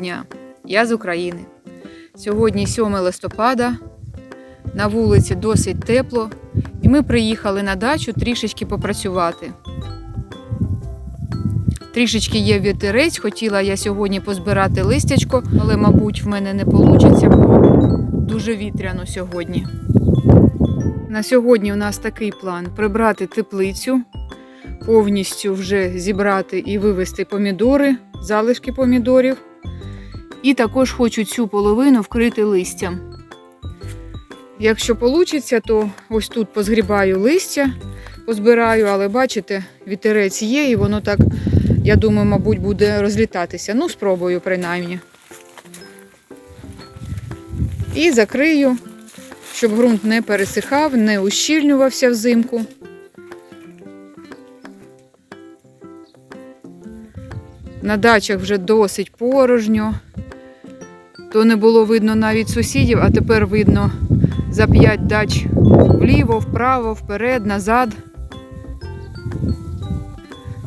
Дня! Я з України. Сьогодні 7 листопада. На вулиці досить тепло, і ми приїхали на дачу трішечки попрацювати. Трішечки є вітерець, хотіла я сьогодні позбирати листячко, але, мабуть, в мене не вийде, бо дуже вітряно сьогодні. На сьогодні у нас такий план: прибрати теплицю, повністю вже зібрати і вивезти помідори, залишки помідорів. І також хочу цю половину вкрити листям. Якщо вийде, то ось тут позгрібаю листя, позбираю, але бачите, вітерець є, і воно так, я думаю, мабуть, буде розлітатися. Ну, спробую принаймні. І закрию, щоб ґрунт не пересихав, не ущільнювався взимку. На дачах вже досить порожньо. То не було видно навіть сусідів, а тепер видно за п'ять дач вліво, вправо, вперед, назад.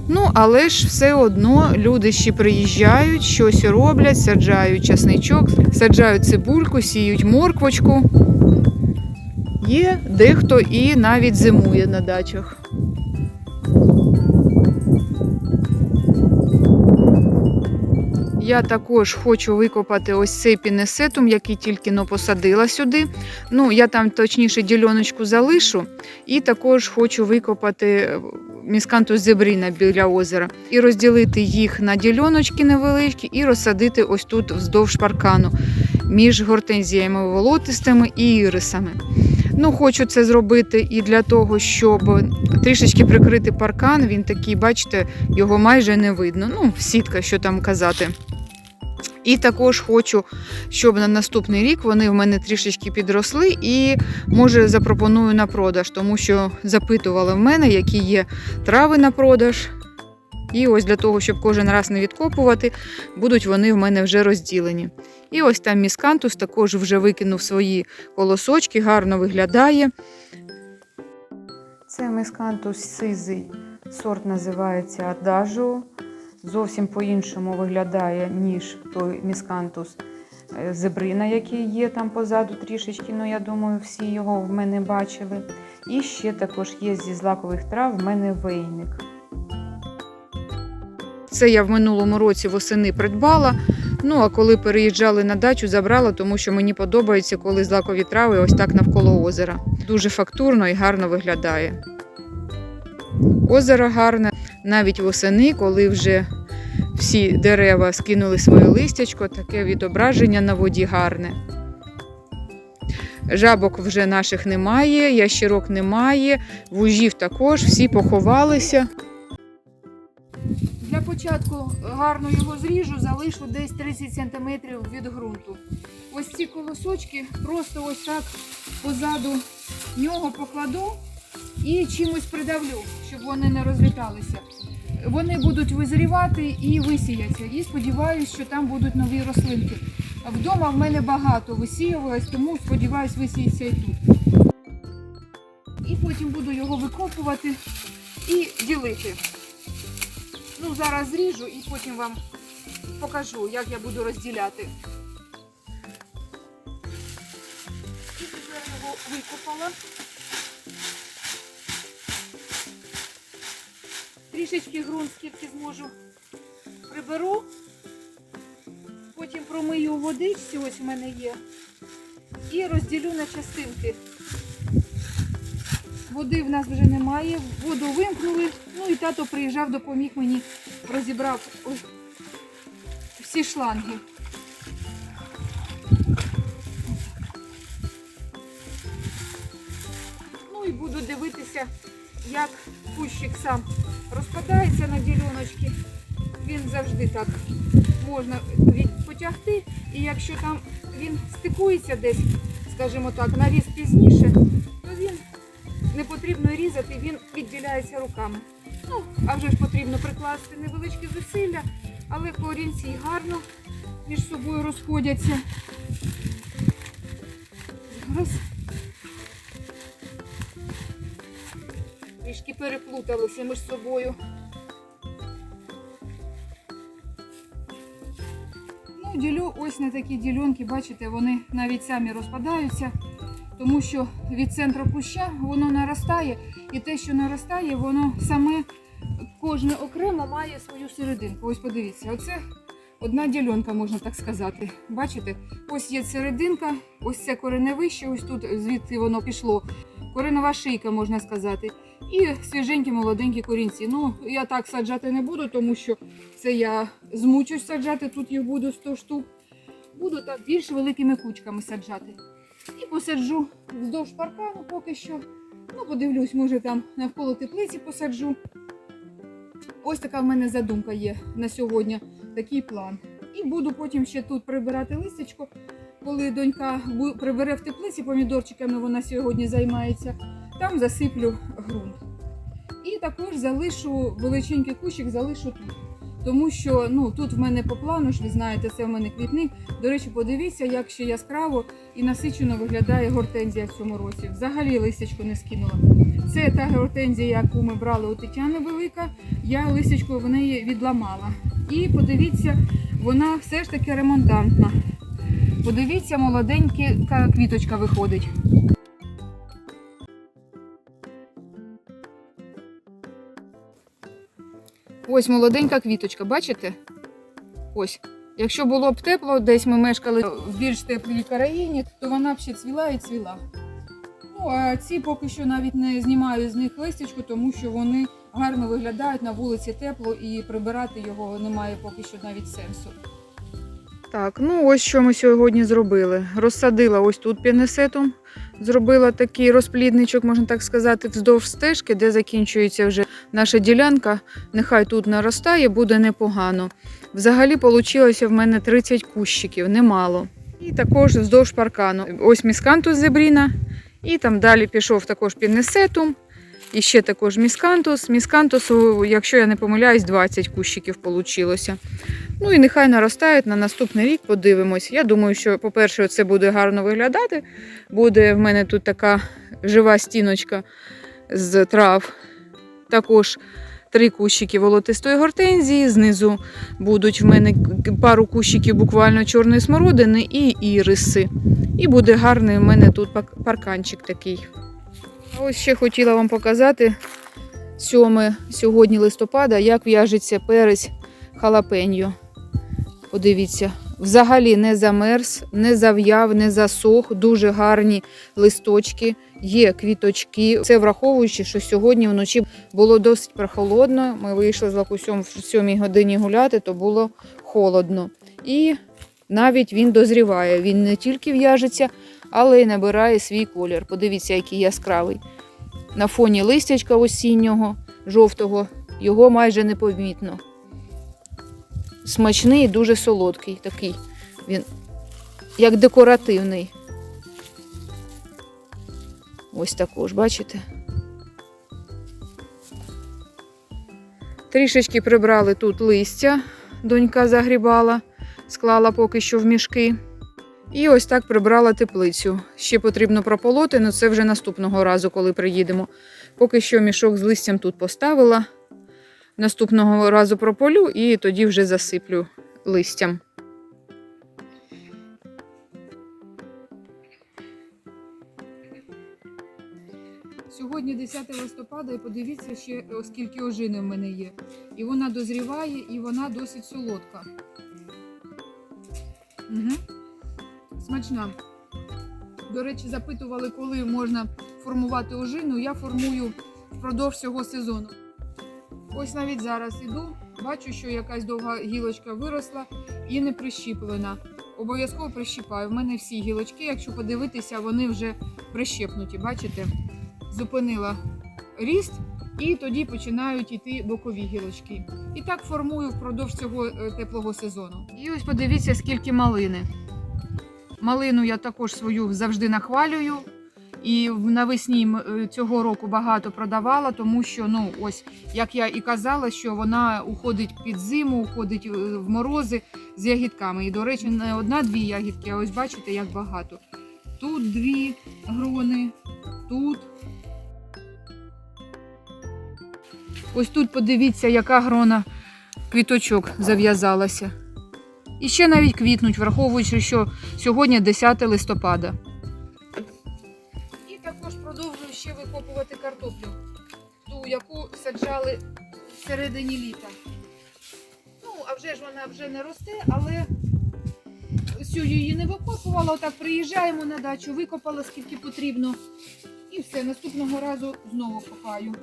Ну, але ж все одно люди ще приїжджають, щось роблять, саджають часничок, саджають цибульку, сіють морквочку. Є дехто і навіть зимує на дачах. Я також хочу викопати ось цей пінесетум, який тільки но посадила сюди. Ну, я там точніше діляночку залишу. І також хочу викопати міскантус зебріна біля озера. І розділити їх на діляночки невеличкі і розсадити ось тут вздовж паркану між гортензіями волотистими і ірисами. Ну, хочу це зробити і для того, щоб трішечки прикрити паркан. Він такий, бачите, його майже не видно. Ну, сітка, що там казати. І також хочу, щоб на наступний рік вони в мене трішечки підросли і, може, запропоную на продаж, тому що запитували в мене, які є трави на продаж. І ось для того, щоб кожен раз не відкопувати, будуть вони в мене вже розділені. І ось там міскантус також вже викинув свої колосочки, гарно виглядає. Це міскантус сизий, сорт називається Адажо. Зовсім по-іншому виглядає, ніж той міскантус е, зебрина, який є там позаду трішечки. Ну, я думаю, всі його в мене бачили. І ще також є зі злакових трав в мене вейник. Це я в минулому році восени придбала. Ну а коли переїжджали на дачу, забрала, тому що мені подобається, коли злакові трави ось так навколо озера. Дуже фактурно і гарно виглядає. Озеро гарне, навіть восени, коли вже всі дерева скинули своє листячко, таке відображення на воді гарне. Жабок вже наших немає, ящерок немає, вужів також, всі поховалися. Для початку гарно його зріжу, залишу десь 30 см від ґрунту. Ось ці колосочки просто ось так позаду нього покладу і чимось придавлю, щоб вони не розліталися. Вони будуть визрівати і висіяться. І сподіваюся, що там будуть нові рослинки. Вдома в мене багато висіювалось, тому сподіваюся, висіється і тут. І потім буду його викопувати і ділити. Ну, зараз зріжу і потім вам покажу, як я буду розділяти. І тепер його викопала. Трішечки ґрунт, скільки зможу, приберу. Потім промию водичці, ось в мене є. І розділю на частинки. Води в нас вже немає, воду вимкнули. Ну і тато приїжджав, допоміг мені, розібрав всі шланги. Ну і буду дивитися, як кущик сам розпадається на діляночки. Він завжди так можна потягти. І якщо там він стикується десь, скажімо так, на різ пізніше, не потрібно різати, він відділяється руками. Ну, а вже ж потрібно прикласти невеличкі зусилля, але корінці гарно між собою розходяться. Зараз. Трішки переплуталися між собою. Ну, ділю ось на такі ділянки, бачите, вони навіть самі розпадаються, тому що від центру куща воно наростає, і те, що наростає, воно саме кожне окремо має свою серединку. Ось подивіться, оце одна ділянка, можна так сказати. Бачите, ось є серединка, ось це кореневище, ось тут звідти воно пішло. Коренова шийка, можна сказати. І свіженькі молоденькі корінці. Ну, я так саджати не буду, тому що це я змучусь саджати, тут їх буду 100 штук. Буду так більш великими кучками саджати. І посаджу вздовж паркану поки що. Ну, подивлюсь, може там навколо теплиці посаджу. Ось така в мене задумка є на сьогодні, такий план. І буду потім ще тут прибирати листячко, коли донька прибере в теплиці помідорчиками, вона сьогодні займається, там засиплю ґрунт. І також залишу величенький кущик, залишу тут. Тому що ну, тут в мене по плану, ж ви знаєте, це в мене квітник. До речі, подивіться, як ще яскраво і насичено виглядає гортензія в цьому році. Взагалі листячко не скинула. Це та гортензія, яку ми брали у Тетяни Велика. Я листячко в неї відламала. І подивіться, вона все ж таки ремонтантна. Подивіться, молоденька квіточка виходить. Ось молоденька квіточка, бачите? Ось. Якщо було б тепло, десь ми мешкали в більш теплій країні, то вона б ще цвіла і цвіла. Ну, а ці поки що навіть не знімаю з них листячку, тому що вони гарно виглядають на вулиці тепло і прибирати його немає поки що навіть сенсу. Так, ну ось що ми сьогодні зробили. Розсадила ось тут пінесетом, зробила такий розплідничок, можна так сказати, вздовж стежки, де закінчується вже наша ділянка. Нехай тут наростає, буде непогано. Взагалі вийшло в мене 30 кущиків, немало. І також вздовж паркану. Ось міскантус зебріна, і там далі пішов також пінесетум. І ще також міскантус. Міскантусу, якщо я не помиляюсь, 20 кущиків вийшло. Ну і нехай наростають на наступний рік, подивимось. Я думаю, що, по-перше, це буде гарно виглядати. Буде в мене тут така жива стіночка з трав. Також три кущики волотистої гортензії. Знизу будуть в мене пару кущиків буквально чорної смородини і іриси. І буде гарний в мене тут парканчик такий. Ось ще хотіла вам показати 7 сьогодні листопада, як в'яжеться перець халапеньо. Подивіться, взагалі не замерз, не зав'яв, не засох, дуже гарні листочки, є квіточки. Це враховуючи, що сьогодні вночі було досить прохолодно. Ми вийшли з лакусем в 7 годині гуляти, то було холодно. І навіть він дозріває. Він не тільки в'яжеться, але й набирає свій колір. Подивіться, який яскравий. На фоні листячка осіннього, жовтого, його майже непомітно смачний і дуже солодкий такий. Він як декоративний. Ось також, бачите? Трішечки прибрали тут листя, донька загрібала, склала поки що в мішки. І ось так прибрала теплицю. Ще потрібно прополоти, але це вже наступного разу, коли приїдемо. Поки що мішок з листям тут поставила. Наступного разу прополю і тоді вже засиплю листям. Сьогодні 10 листопада, і подивіться ще, оскільки ожини в мене є. І вона дозріває, і вона досить солодка. Угу. Смачна. До речі, запитували, коли можна формувати ожину. Я формую впродовж цього сезону. Ось навіть зараз іду, бачу, що якась довга гілочка виросла і не прищіплена. Обов'язково прищіпаю. В мене всі гілочки, якщо подивитися, вони вже прищепнуті. Бачите? Зупинила ріст, і тоді починають йти бокові гілочки. І так формую впродовж цього е, теплого сезону. І ось подивіться, скільки малини. Малину я також свою завжди нахвалюю. І навесні е, цього року багато продавала, тому що, ну ось, як я і казала, що вона уходить під зиму, уходить е, в морози з ягідками. І, до речі, не одна-дві ягідки, а ось бачите, як багато. Тут дві грони, тут. Ось тут подивіться, яка грона квіточок зав'язалася. І ще навіть квітнуть, враховуючи, що сьогодні 10 листопада. І також продовжую ще викопувати картоплю, ту, яку саджали в середині літа. Ну, а вже ж вона вже не росте, але цю її не викопувала. Отак приїжджаємо на дачу, викопала скільки потрібно. І все, наступного разу знову копаю.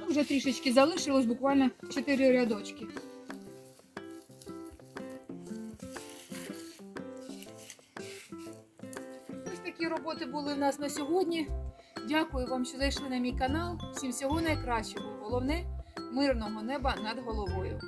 Ну, вже трішечки залишилось, буквально 4 рядочки. Роботи були в нас на сьогодні. Дякую вам, що зайшли на мій канал. Всім всього найкращого. Головне мирного неба над головою.